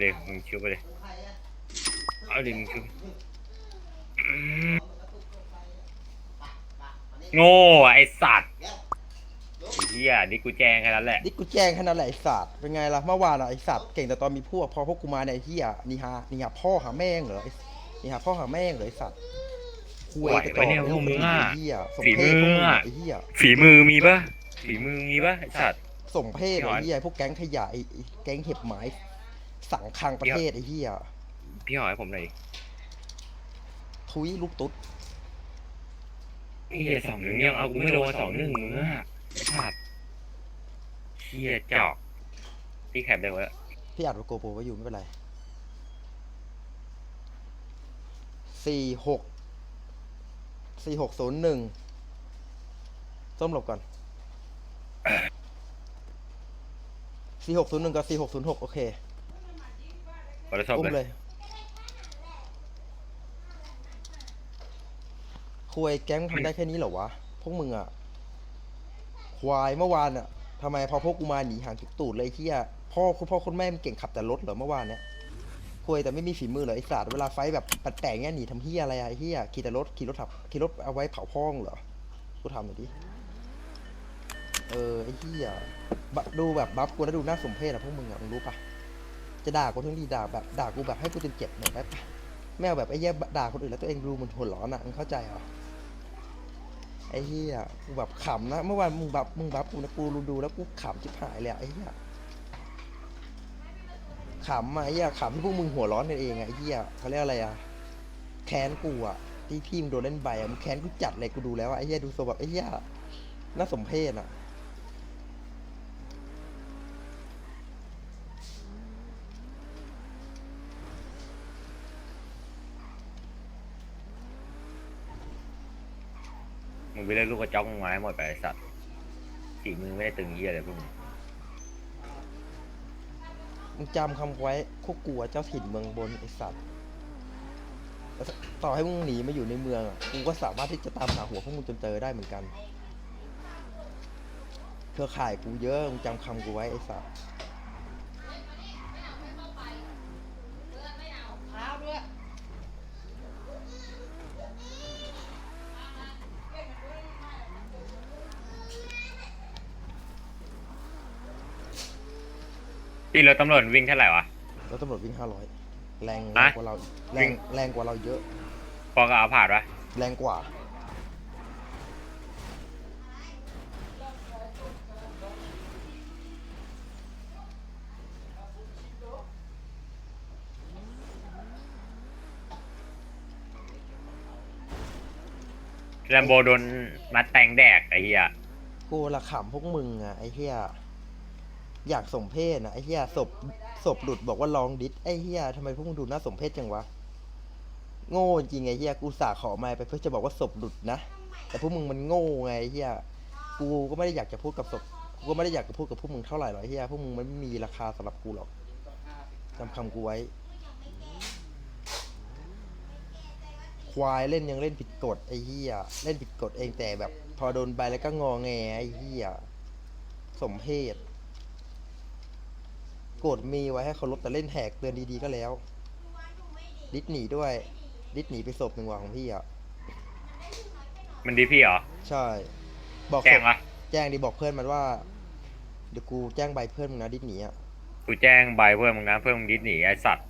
เดี๋ยวมึงชิวไปเลยเอาดิมึงชิวอืมโง่ไอสัตว์ไอ้เหี้ยนี่กูแจ้งแค่นั้นแหละ นี่กูแจ้งแค่นั้นแหละไอ้สัตว์เป็นไงล่ะเมื่อวานอะไอ้สัตว์เก่งแต่ตอนมีพวกพอพวกกูมาเนี่ยไอ้เหี้ยนี่ฮะนี่ฮะพ่อหาแม่งเหรอไอ้นี่ฮะพ่อหาแม่งเหรอไอ้สัตว์คุยไหวกระจปะอกเนี่ยพวกมึงอะไอ้เหี้ยสมฝีเพมืศอพวกมึงอะไอ้เหี้ยฝีมือมีปะฝีมือมีปะไอสัตว์สมเพศพี่หไอ้อยเหี้ยพวกแก๊งขยะไอ้ไอ้แก๊งเห็บหมาย สังคังประเทศไอ้เหี้ยพี่หอยผมหน่อยดิทุยลูกตุ๊ดไอ้เหี้ยสองหนึ่งยังเอากูไม่ลงมาสองหนึ่งมึงอะไอ้สัตว์เหี้ยจอกพี่แคปได้ไว้พี่อัดโกโปรไว้อยู่ไม่เป็นไรสี่หกสี่หกศูนย์หนึ่งส้มหลบก่อนสี่หกศูนย์หนึ่งกับสี่หกศูนย์หกโอเค ขอรับอุ้มเลเลยยคุยแก๊งทำได้แค่นี้เหรอวะ พวกมึงอะควายเมื่อวานอะทำไมพอพวกกูมาหนีห่างจุกตูดเลยไอ้เที่ยพ่อคุณพ่อคุณแม่มึงเก่งขับแต่รถเหรอเมื่อวานเนี้ยคุยแต่ไม่มีฝีมือเหรอไอ้สัตว์เวลาไฟท์แบบปัดแต่งเงี้ยหนีทำเฮียอะไรอะไอ้เฮียขี่แต่รถขี่รถขับขี่รถเอาไว้เผาพ่องเหรอกูทำหน่อยดิเออไอ้เฮียบะดูแบบบัฟกูแล้วดูน่าสมเพชอะพวกมึงอะมึงรู้ปะ จะด่ากูทั้งดีด่าแบบด่ากูแบบให้กูจนเจ็บหน่อยได้ปะไม่เอาแบบไอ้เหี้ยด่าคนอื่นแล้วตัวเองดูเหมันหัวร้อนอะมึงเข้าใจเหรอไอ้เหี้ยกูแบบขำนะเมื่อวานมึงบับมึงบับกูนะกูดูแล้วกูขำชิบหายเลยไอ้เหี้ยขำอะไอ้เหี้ยขำที่พวกมึงหัวร้อนกันเองไอ้เหี้ยเขาเรียกอะไรอะแค้นกูอะที่พี่มึงโดนเล่นใบอะมึงแค้นกูจัดเลยกูดูแล้วไอ้เหี้ยดูโซแบบไอ้เหี้ยน่าสมเพชอะ มึงไปเล่นลูกกระจอกมึงมาให้หมดไปไอสัตว์ฝีมือไม่ได้ตึงเหี้ยอะไรพวกมึงมึงจำคำไว้พวกกูอะเจ้าถิ่นเมืองบนไอสัตว์แล้วต่อให้มึงหนีมาอยู่ในเมืองอะกูก็สามารถที่จะตามหาหัวพวกมึงจนเจอได้เหมือนกันเครือข่ายกูเยอะมึงจำคำกูไว้ไอสัตว์ พี่รถตำรวจวิ่งเท่าไหร่วะแล้วตำรวจวิ่งห้าร้อยแรงฮะกว่าเราแรวิ่ง งแรงกว่าเราเยอะ พอกับเอาผ่านวะแรงกว่า แลมโบโดนมัดแตงแดกไอ้เหี้ยกูละขำพวกมึงอะไอ้เหี้ย อยากสมเพศนะไอ้เหี้ยศพศพหลุดบอกว่าลองดิสไอ้เหี้ยทำไมพวกมึงดูน่าสมเพศจังวะ โง่จริงไอ้เหี้ยกูสาขอมาไปเพื่อจะบอกว่าศพหลุดนะ แต่พวกมึงมันโง่ไงไอ้เหี้ยกูก็ไม่ได้อยากจะพูดกับศพกูก็ไม่ได้อยากจะพูดกับพวกมึงเท่าไหร่หรอกไอ้เหี้ยพวกมึงมันไม่มีราคาสำหรับกูหรอกจำคำกูไว้ ควายเล่นยังเล่นผิดกฎไอ้เหี้ยเล่นผิดกฎเองแต่แบบ พอโดนใบแล้วก็งอแงไอ้เหี้ยสมเพศ กฎมีไว้ให้เคารพแต่เล่นแหกเตือนดีๆก็แล้วดิสหนีด้วยดิสหนีไปศพหนึ่งว่ะของพี่อะมันดีพี่เหรอ ใช่ บอกแจ้งศพวะแจ้งดิบอกเพื่อนมันว่า เดี๋ยวกูแจ้งใบเพื่อนมึงนะดิสหนีอะกูแจ้งใบเพื่อนมึงนะเพื่อนมึงดิสหนีไอสัตว์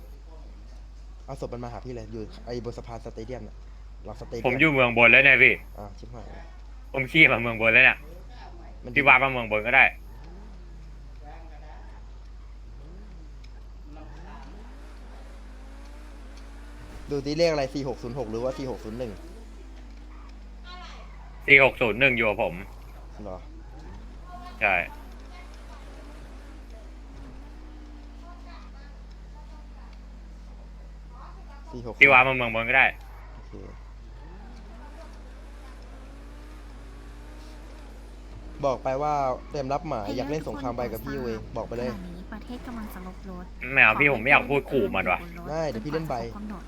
เอาศพมันมาหาพี่เลยอยู่ไอ้บนสะพานสเตเดียมน่ะหลังสเตเดีผมอยู่เมืองบนแล้วเนี่ยพี่อะชิบหายละผมขี่มาเมืองบนแล้วเนี่ยมันพี่วาดมาเมืองบนก็ได้ ดูที่เลขอะไรสี่หกศูนย์หกหรือว่าสี่หกศูนย์หนึ่งสี่หกศูนย์หนึ่งอยู่กับผม เหรอ ใช่สี่หกพี่วาดมาเมืองบนก็ได้ โอเคบอกไปว่าเตรียมรับหมายอยากเล่นสงครามไปกับพี่เองบอกไปเลย ขณะนี้ประเทศกำลังจะลบลดไม่เอาพี่ผมไม่อยากพูดขู่มันว่ะได้เดี๋ยวพี่เล่นใบ กำหนด